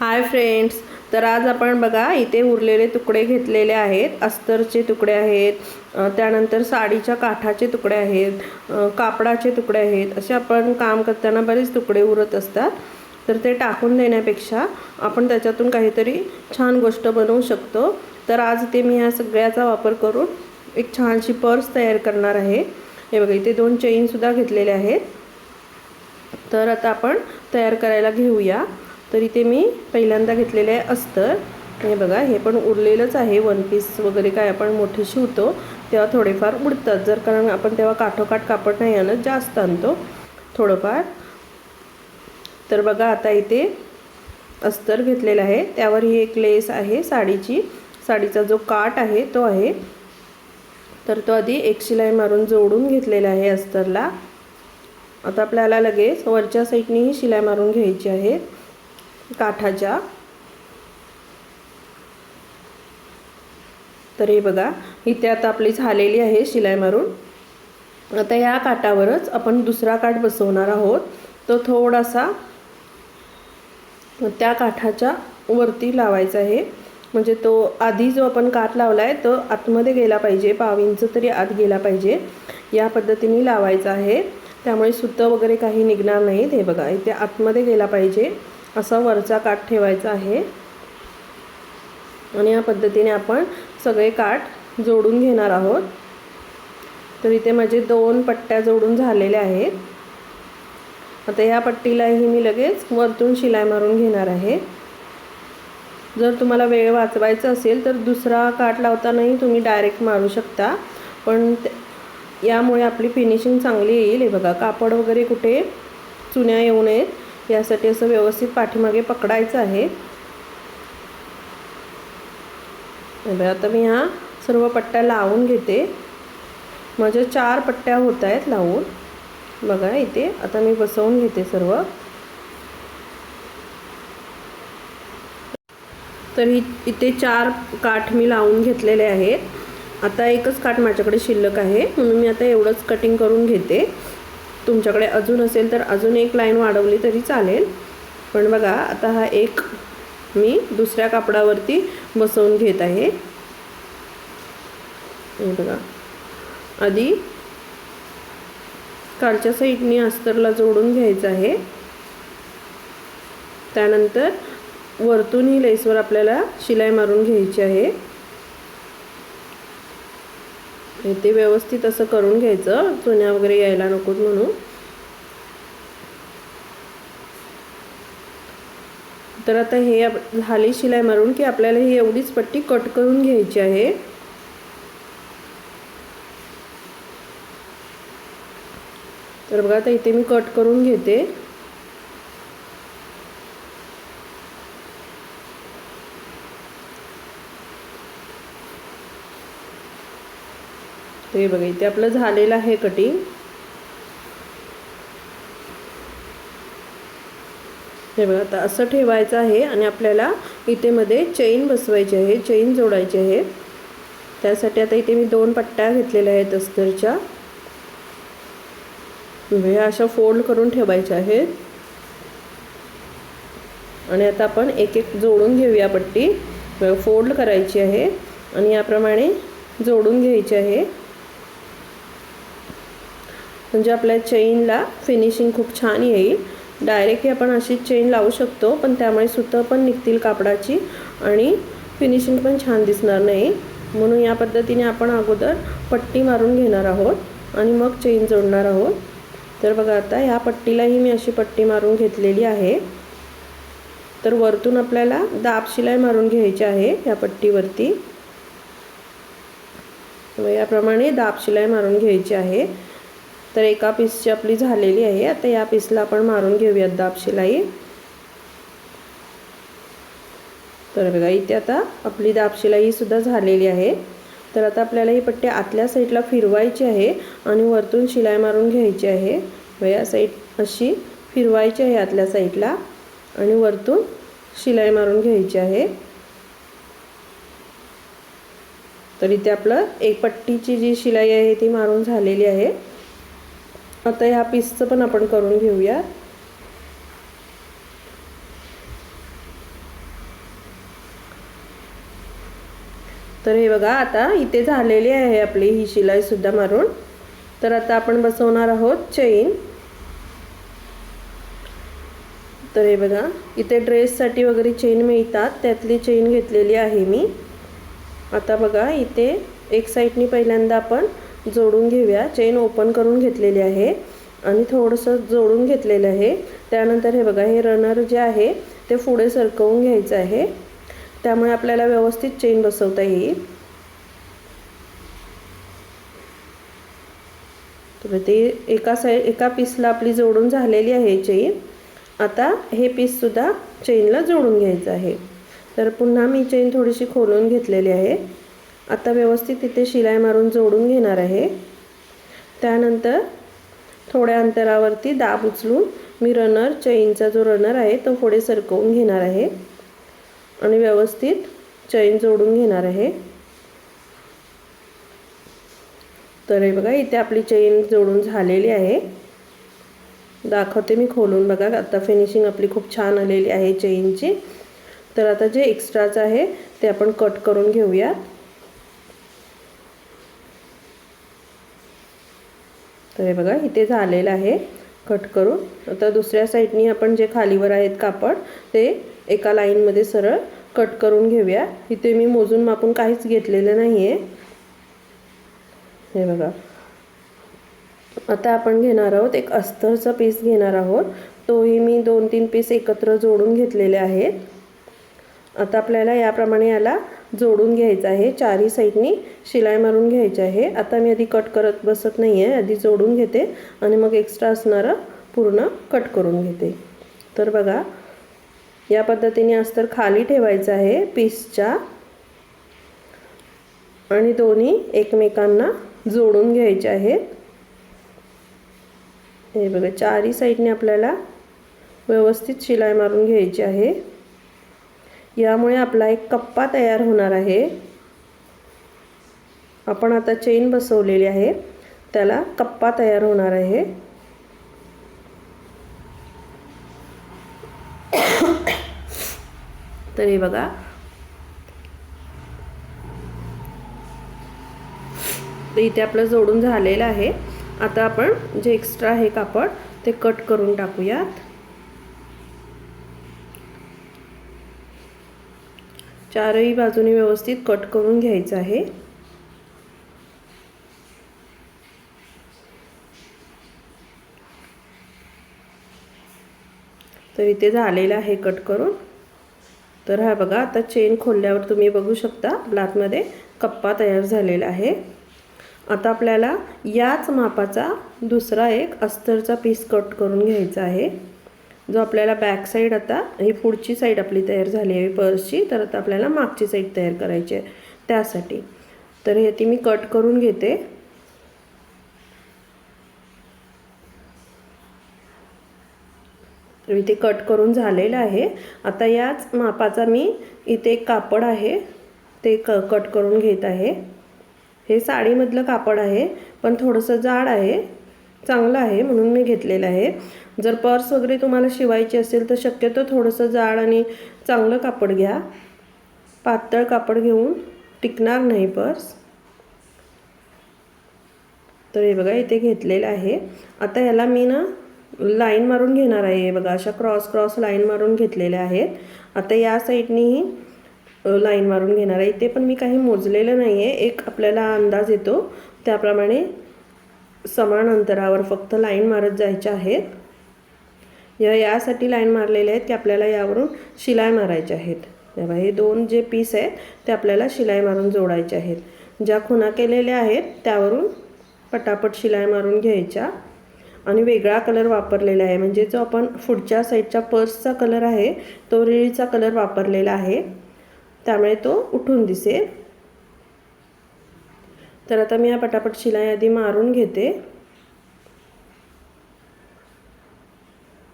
Hi friends तर आज आपण बघा इथे उरलेले तुकडे घेतलेले आहेत. अस्तरचे तुकडे आहेत त्यानंतर साडीच्या काठाचे तुकडे आहेत कापडाचे तुकडे आहेत. असे आपण काम करताना बरेच तुकडे उरत असतात. तर ते टाकून देण्यापेक्षा आपण त्याच्यातून काहीतरी छान गोष्ट बनवू शकतो. तर आज ते मी ह्या सगळ्याचा वापर करून एक छानशी पर्स तयार करणार आहे. हे बघा इथे दोन चेनसुद्धा घेतलेले आहेत. तर आता आपण तयार करायला घेऊया. तर इथे मी पहिल्यांदा घेतलेले आहे अस्तर. हे बघा हे पण उरलेलंच आहे. वन पीस वगैरे काय आपण मोठे शिवतो तेव्हा थोडेफार उडतात. जर कारण आपण तेव्हा काठोकाठ कापड नाही आणत जास्त आणतो थोडंफार. तर बघा आता इथे अस्तर घेतलेलं आहे. त्यावर ही एक लेस आहे साडीची. साडीचा जो काठ आहे तो आहे. तर तो आधी एक शिलाई मारून जोडून घेतलेला आहे अस्तरला. आता आपल्याला लगेच वरच्या साईडनीही शिलाई मारून घ्यायची आहे. काठाच्या. तर हे बघा इथे आता आपली झालेली आहे शिलाई मारून. आता या काठावरच आपण दुसरा काठ बसवणार आहोत. तो थोडासा त्या काठाच्या वरती लावायचा आहे. म्हणजे तो आधी जो आपण काठ लावला आहे तो आतमध्ये गेला पाहिजे पाव इंच तरी आत गेला पाहिजे. या पद्धतीने लावायचा आहे. त्यामुळे सुतं वगैरे काही निघणार नाहीत. हे बघा इथे आतमध्ये गेला पाहिजे. असा वरचा काठ ठेवायचा आहे. आणि या पद्धतीने आपण सगळे काठ जोडून घेणार आहोत. तर इथे माझे दोन पट्ट्या जोडून झालेल्या आहेत. आता ह्या पट्टीलाही मी लगेच वरतून शिलाई मारून घेणार आहे. जर तुम्हाला वेळ वाचवायचा असेल तर दुसरा काठ लावतानाही तुम्ही डायरेक्ट मारू शकता. पण यामुळे आपली फिनिशिंग चांगली येईल. हे बघा कापड वगैरे कुठे चुन्या येऊ नयेत. यासाठी असं व्यवस्थित पाठीमागे पकडायचं आहे. आता मी ह्या सर्व पट्ट्या लावून घेते. माझ्या चार पट्ट्या होत आहेत लावून. बघा इथे आता मी बसवून घेते सर्व. तर इ इथे चार काठ मी लावून घेतलेले आहेत. आता एकच काठ माझ्याकडे शिल्लक आहे म्हणून मी आता एवढंच कटिंग करून घेते. तुमच्याकडे अजून असेल तर अजून एक लाईन वाढवली तरी चालेल. पण बघा आता हा एक मी दुसऱ्या कापडावरती बसवून घेत आहे. हे बघा. आधी कालच्या साईडनी अस्तरला जोडून घ्यायचं आहे. त्यानंतर वरतून ही लेसवर आपल्याला शिलाई मारून घ्यायची आहे. हे ते व्यवस्थित असं करून घ्यायचं. चुन्या वगैरे यायला नकोत म्हणून. तर आता हे झाली शिलाई मारून की आपल्याला ही एवढीच पट्टी कट करून घ्यायची आहे. तर बघा आता इथे मी कट करून घेते. हे बघा इथे आपलं झालेलं आहे कटिंग हे बघा आता असं ठेवायचं आहे आणि आपल्याला इथे मध्ये चेन बसवायची आहे चेन जोडायची आहे. त्यासाठी आता इथे मी दोन पट्ट्या घेतलेल्या आहेत अस्तरच्या. अशा फोल्ड करून ठेवायच्या आहेत. आणि आता आपण एक एक जोडून घेऊया पट्टी. फोल्ड करायची आहे आणि याप्रमाणे जोडून घ्यायची आहे. म्हणजे आपल्या चेनला फिनिशिंग खूप छान येईल. डायरेक्टली आपण अशी चेन लावू शकतो पण त्यामुळे सुतं पण निघतील कापडाची आणि फिनिशिंग पण छान दिसणार नाही. म्हणून या पद्धतीने आपण अगोदर पट्टी मारून घेणार आहोत आणि मग चेन जोडणार आहोत. तर बघा आता ह्या पट्टीलाही मी अशी पट्टी मारून घेतलेली आहे. तर वरतून आपल्याला दाब शिलाई मारून घ्यायची आहे या पट्टीवरती. याप्रमाणे दाब शिलाई मारून घ्यायची आहे. तर एका पीसची आपली झालेली आहे. आता या पीसला आपण मारून घेऊयात दाब शिलाई. तर बघा इथे आता आपली दाब सुद्धा झालेली आहे. तर आता आपल्याला ही पट्टी आतल्या साईडला फिरवायची आहे आणि वरतून शिलाई मारून घ्यायची आहे. व या साईड अशी फिरवायची आहे आतल्या साईडला आणि वरतून शिलाई मारून घ्यायची आहे. तर इथे आपलं एक पट्टीची जी शिलाई आहे ती मारून झालेली आहे. आता ह्या पीसचं पण आपण करून घेऊया. तर हे बघा आता इथे झालेली आहे आपली ही शिलाई सुद्धा मारून. तर आता आपण बसवणार आहोत चेन तर हे बघा इथे ड्रेससाठी वगैरे चेन मिळतात. त्यातली चेन घेतलेली आहे मी. आता बघा इथे एक साईडनी पहिल्यांदा आपण जोडून घेऊया. चेन ओपन करून घेतलेली आहे. आणि थोडंसं जोडून घेतलेलं आहे. त्यानंतर हे बघा हे रनर जे आहे ते पुढे सरकवून घ्यायचं आहे. त्यामुळे आपल्याला व्यवस्थित चेन बसवता येईल. तर ते एका साईड एका पीसला आपली जोडून झालेली आहे चेन आता हे पीससुद्धा चेनला जोडून घ्यायचं आहे. तर पुन्हा मी चेन थोडीशी खोलून घेतलेली आहे. आता व्यवस्थित तिथे शिलाई मारून जोडून घेणार आहे. त्यानंतर थोड्या अंतरावरती दाब उचलून मी रनर चैनचा जो रनर आहे तो पुढे सरकवून घेणार आहे. आणि व्यवस्थित चैन जोडून घेणार आहे. तर हे बघा इथे आपली चैन जोडून झालेली आहे. दाखवते मी खोलून बघा आता फिनिशिंग आपली खूप छान आलेली आहे चेनची तर आता जे एक्स्ट्राचं आहे ते आपण कट करून घेऊया तर हे बघा इथे झालेलं आहे कट करून. आता दुसऱ्या साईडनी आपण जे खालीवर आहेत कापड ते एका लाईनमध्ये सरळ कट करून घेऊया. इथे मी मोजून मापून काहीच घेतलेलं नाही आहे हे बघा. आता आपण घेणार आहोत एक अस्तरचा पीस घेणार आहोत. तोही मी दोन तीन पीस एकत्र जोडून घेतलेले आहेत. आता आपल्याला याप्रमाणे याला जोडून घ्यायचं आहे. चारही साईडनी शिलाई मारून घ्यायची आहे. आता मी आधी कट करत बसत नाही आहे आधी जोडून घेते आणि मग एक्स्ट्रा असणारं पूर्ण कट करून घेते. तर बघा या पद्धतीने अस्तर खाली ठेवायचं आहे पीसच्या आणि दोन्ही एकमेकांना जोडून घ्यायचे आहेत. हे बघा चारही साईडने आपल्याला व्यवस्थित शिलाई मारून घ्यायची आहे. यामुळे आपला एक कप्पा तयार होणार आहे. आपण आता चेन बसवलेली आहे. त्याला कप्पा तयार होणार आहे. तर हे बघा. इथे आपलं जोडून झालेलं आहे. आता आपण जे एक्स्ट्रा आहे कापड ते कट करून टाकूयात. चारही बाजूने व्यवस्थित कट करून घ्यायचं आहे. तर इथे झालेलं आहे कट करून. तर हा बघा आता चेन खोलल्यावर तुम्ही बघू शकता ब्लाटमध्ये कप्पा तयार झालेला आहे. आता आपल्याला याच मापाचा दुसरा एक अस्तरचा पीस कट करून घ्यायचा आहे. जो आपल्याला बॅक साईड आता ही पुढची साईड आपली तयार झाली आहे पर्सची तर आता आपल्याला मागची साईड तयार करायची आहे. त्यासाठी. तर हे ती मी कट करून घेते. तर इथे कट करून झालेलं आहे. आता याच मापाचा मी इथे एक कापड आहे ते क कट करून घेत आहे. हे साडीमधलं कापड आहे पण थोडंसं जाड आहे चांगलं आहे म्हणून मी घेतलेलं आहे. जर पर्स वगैरे तुम्हाला शिवायची असेल तर शक्यतो थोडंसं जाड आणि चांगलं कापड घ्या. पातळ कापड घेऊन टिकणार नाही पर्स. तर हे बघा इथे घेतलेलं आहे. आता याला मी ना लाईन मारून घेणार आहे. हे बघा अशा क्रॉस क्रॉस लाईन मारून घेतलेल्या आहेत. आता या साईडनीही लाईन मारून घेणार आहे. इथे पण मी काही मोजलेलं नाही आहे एक आपल्याला अंदाज येतो. त्याप्रमाणे समान अंतरावर फक्त लाईन मारत जायच्या आहेत. या यासाठी लाईन मारलेल्या आहेत की आपल्याला यावरून शिलाई मारायच्या आहेत. तेव्हा हे दोन जे पीस आहेत ते आपल्याला शिलाई मारून जोडायचे आहेत. ज्या खुणा केलेल्या आहेत त्यावरून पटापट शिलाई मारून घ्यायच्या. आणि वेगळा कलर वापरलेला आहे. म्हणजे जो आपण पुढच्या साईडच्या पर्सचा कलर आहे तो रिळीचा कलर वापरलेला आहे. त्यामुळे तो उठून दिसेल. तर आता मी या पटापट शिलाई आधी मारून घेते.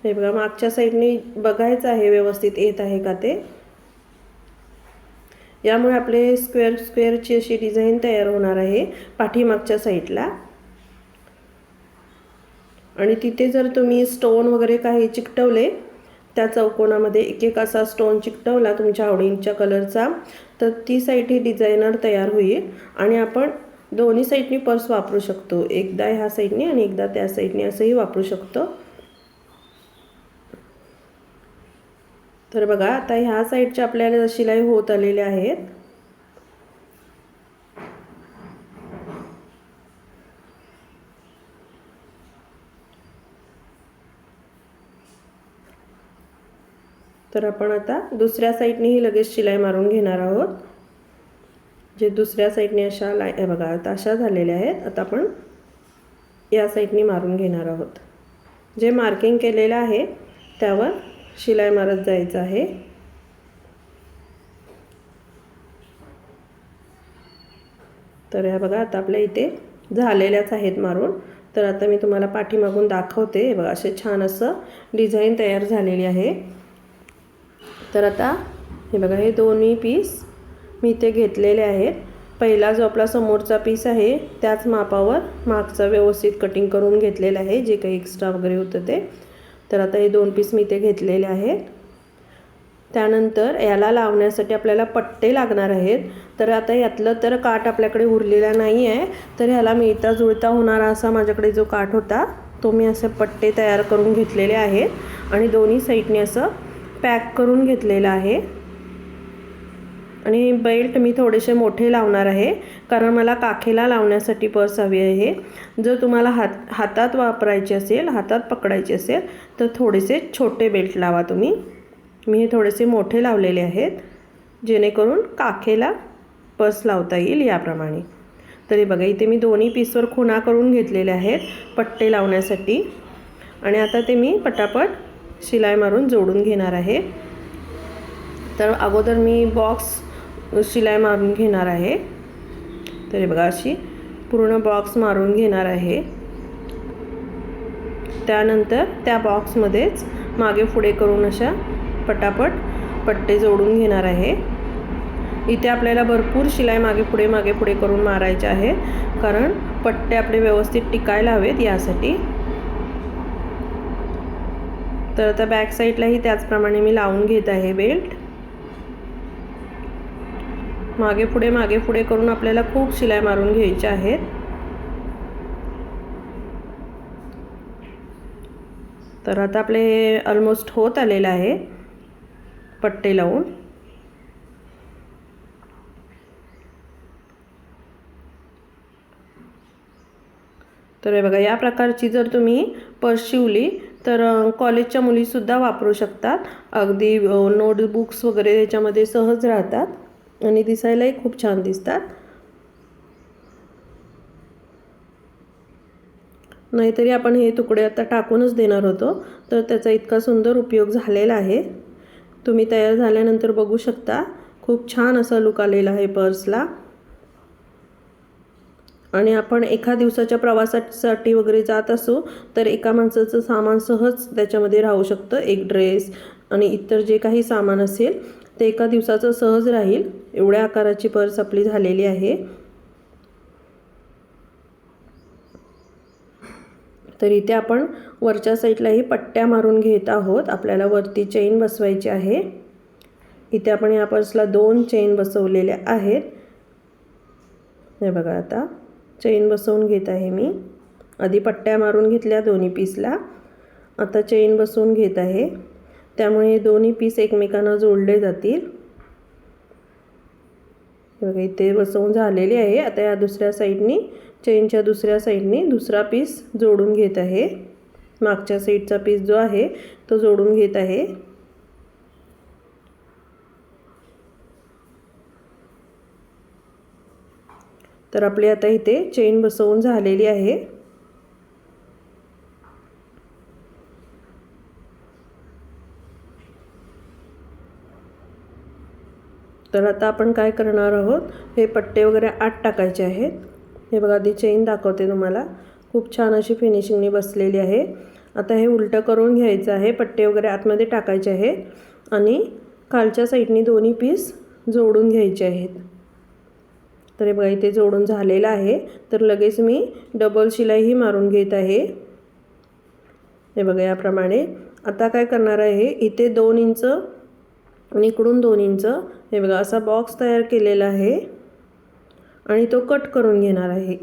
हे बघा मागच्या साईडने बघायचं आहे व्यवस्थित येत आहे का ते. यामुळे आपले स्क्वेअर स्क्वेअरची अशी डिझाईन तयार होणार आहे पाठीमागच्या साईडला. आणि तिथे जर तुम्ही स्टोन वगैरे काही चिकटवले त्या चौकोनामध्ये एक एक असा स्टोन चिकटवला तुमच्या आवडींच्या कलरचा तर ती साईड ही डिझायनर तयार होईल. आणि आपण दोन्ही साईडनी पर्स वापरू शकतो. एकदा ह्या साईडनी आणि एकदा त्या साईडनी असंही वापरू शकतो. तर बघा आता ह्या साईडच्या आपल्याला शिलाई होत आलेल्या आहेत. तर आपण आता दुसऱ्या साईडनेही लगेच शिलाई मारून घेणार आहोत. जे दुसऱ्या साईडने अशा लाय बघा आता अशा झालेल्या आहेत. आता आपण या साईडने मारून घेणार आहोत. जे मार्किंग केलेलं आहे त्यावर शिलाई मारत जायचं आहे. तर ह्या बघा आता आपल्या इथे झालेल्याच आहेत मारून. तर आता मी तुम्हाला पाठीमागून दाखवते. हे बघा असे छान असं डिझाईन तयार झालेली आहे. तर आता हे बघा हे दोन्ही पीस मी इथे घेतलेले आहेत. पहिला जो आपला समोरचा पीस आहे त्याच मापावर मागचा व्यवस्थित कटिंग करून घेतलेला आहे जे काही एक्स्ट्रा वगैरे होतं ते. तर आता हे दोन पीस मी इथे घेतलेले आहेत. त्यानंतर याला लावण्यासाठी आपल्याला पट्टे लागणार आहेत. तर आता यातलं तर काठ आपल्याकडे उरलेला नाही आहे तर ह्याला मिळता जुळता होणारा असा माझ्याकडे जो काठ होता तो मी असे पट्टे तयार करून घेतलेले आहेत. आणि दोन्ही साईडने असं पॅक करून घेतलेलं आहे. आणि बेल्ट मी थोडेसे मोठे लावणार आहे. कारण मला काखेला लावण्यासाठी पर्स हवी आहे. जर तुम्हाला हात हातात वापरायची असेल हातात पकडायची असेल तर थोडेसे छोटे बेल्ट लावा तुम्ही. मी हे थोडेसे मोठे लावलेले आहेत जेणेकरून काखेला पर्स लावता येईल याप्रमाणे. तरी बघा इथे मी दोन्ही पीसवर खुणा करून घेतलेले आहेत पट्टे लावण्यासाठी. आणि आता ते मी पटापट शिलाई मारून जोडून घेणार आहे. तर अगोदर मी बॉक्स शिलाई मारून घेणार आहे. तरी बघा अशी पूर्ण बॉक्स मारून घेणार आहे. त्यानंतर त्या बॉक्समध्येच मागे पुढे करून अशा पटापट पट्टे जोडून घेणार आहे. इथे आपल्याला भरपूर शिलाई मागे पुढे मागे पुढे करून मारायचे आहे. कारण पट्टे आपले व्यवस्थित टिकायला हवेत यासाठी. तर आता बॅक साईडलाही त्याचप्रमाणे मी लावून घेत आहे बेल्ट मागे पुढे मागे पुढे करून आपल्याला खूप शिलाई मारून घ्यायच्या आहेत. तर आता आपले हे ऑलमोस्ट होत आलेलं आहे पट्टे लावून. तर हे बघा या प्रकारची जर तुम्ही पर्स शिवली तर कॉलेजच्या मुलीसुद्धा वापरू शकतात. अगदी नोटबुक्स वगैरे त्याच्यामध्ये सहज राहतात. आणि दिसायलाही खूप छान दिसतात. नाहीतरी आपण हे तुकडे आता टाकूनच देणार होतो. तर त्याचा इतका सुंदर उपयोग झालेला आहे. तुम्ही तयार झाल्यानंतर बघू शकता खूप छान असा लुक आलेला आहे पर्सला. आणि आपण एका दिवसाच्या प्रवासासाठी वगैरे जात असू तर एका माणसाचं सामान सहज त्याच्यामध्ये राहू शकतं. एक ड्रेस आणि इतर जे काही सामान असेल ते एका दिवसाचं सहज राहील. एवढ्या आकाराची पर्स आपली झालेली आहे. तर इथे आपण वरच्या साईडलाही पट्ट्या मारून घेत आहोत. आपल्याला वरती चेन बसवायची आहे. इथे आपण या पर्सला दोन चेन बसवलेल्या आहेत. हे बघा आता. चेन बसवून घेत आहे मी. आधी पट्ट्या मारून घेतल्या दोन्ही पीसला. आता चेन बसवून घेत आहे. त्यामुळे दोन्ही पीस एकमेकांना जोडले जातील. बघा इथे बसवून झालेले आहे. आता या दुसऱ्या साईडनी चेनच्या दुसऱ्या साईडनी दुसरा पीस जोडून घेत आहे. मागच्या साईडचा पीस जो आहे तो जोडून घेत आहे. तर आपली आता इथे चेन बसवून झालेली आहे. तर आता आपण काय करणार आहोत? हे पट्टे वगैरे आत टाकायचे आहेत. हे बघा आधी चेन दाखवते तुम्हाला. खूप छान अशी फिनिशिंगनी बसलेली आहे. आता हे उलटं करून घ्यायचं आहे. पट्टे वगैरे आतमध्ये टाकायचे आहेत. आणि खालच्या साईडनी दोन्ही पीस जोडून घ्यायचे आहेत. तर हे बघा इथे जोडून झालेलं आहे. तर लगेच मी डबल शिलाईही मारून घेत आहे. हे बघा याप्रमाणे. आता काय करणार आहे? इथे दोन इंच आणि इकडून दोन इंच. हे बघा असा बॉक्स तयार केलेला आहे. आणि तो कट करून घेणार आहे.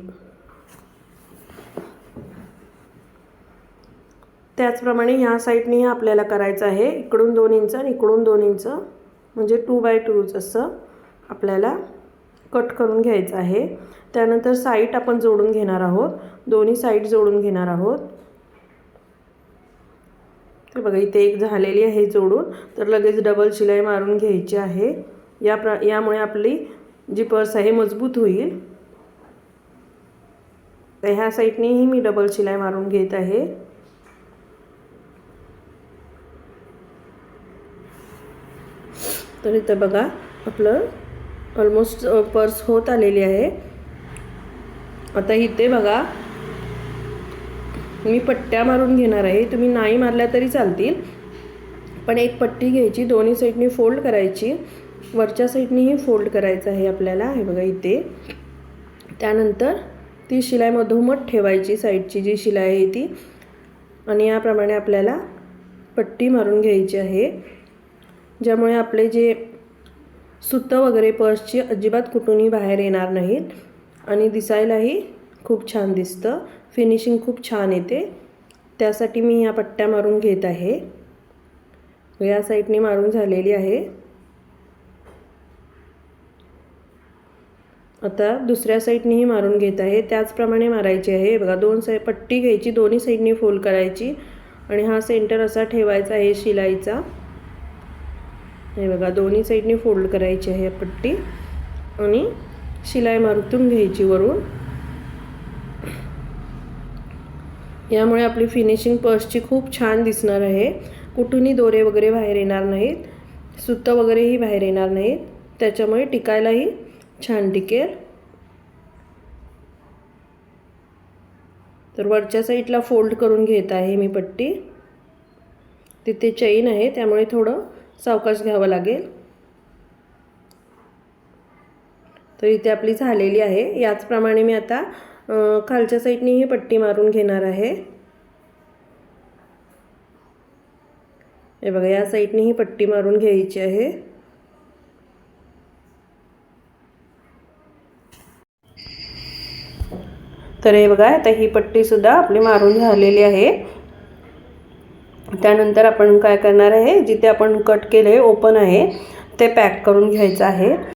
त्याचप्रमाणे ह्या साईडनेही आपल्याला करायचं आहे. इकडून दोन इंच आणि इकडून दोन इंच. म्हणजे टू बाय टूच असं आपल्याला कट करून घ्यायचं आहे. त्यानंतर साईट आपण जोडून घेणार आहोत. दोन्ही साईड जोडून घेणार आहोत. तर बघा इथे एक झालेली आहे जोडून. तर लगेच डबल शिलाई मारून घ्यायची आहे. या प्र यामुळे आपली जी पर्स आहे मजबूत होईल. तर ह्या साईडनेही मी डबल शिलाई मारून घेत आहे. तर इथं बघा आपलं ऑलमोस्ट पर्स होत आलेली आहे. आता इथे बघा मी पट्ट्या मारून घेणार आहे. तुम्ही नाही मारल्या तरी चालतील. पण एक पट्टी घ्यायची. दोन्ही साईडनी फोल्ड करायची. वरच्या साईडनीही फोल्ड करायचं आहे आपल्याला. हे बघा इथे. त्यानंतर ती शिलाई मधोमध ठेवायची साईडची जी शिलाई आहे ती. आणि याप्रमाणे आपल्याला पट्टी मारून घ्यायची आहे. ज्यामुळे आपले जे सुतं वगैरे पर्सची अजिबात कुठूनही बाहेर येणार नाहीत. आणि दिसायलाही खूप छान दिसतं. फिनिशिंग खूप छान येते. त्यासाठी मी ह्या पट्ट्या मारून घेत आहे. या साईडने मारून झालेली आहे. आता दुसऱ्या साईडनेही मारून घेत आहे. त्याचप्रमाणे मारायची आहे. बघा दोन साईड पट्टी घ्यायची दोन्ही साईडने फोल्ड करायची. आणि हा सेंटर असा ठेवायचा आहे शिलाईचा. हे बघा दोन्ही साईडने फोल्ड करायची आहे पट्टी. आणि शिलाई मारतून घ्यायची वरून. यामुळे आपली फिनिशिंग पर्सची खूप छान दिसणार आहे. कुठूनही दोरे वगैरे बाहेर येणार नाहीत. सुतं वगैरेही बाहेर येणार नाहीत. त्याच्यामुळे टिकायलाही छान टिकेल. तर वरच्या साईडला फोल्ड करून घेत आहे मी पट्टी. तिथे चैन आहे त्यामुळे थोडं सावकाश घ्यावं लागेल. तर इथे आपली झालेली आहे. याचप्रमाणे मी आता खालच्या साईडने ही पट्टी मारून घेणार आहे. हे बघा या साईडने ही पट्टी मारून घ्यायची आहे. तर हे बघा आता ही पट्टीसुद्धा आपली मारून झालेली आहे. त्यानंतर आपण काय करणार आहे जिथे आपण कट केले ओपन आहे ते पॅक करून घ्यायचं आहे.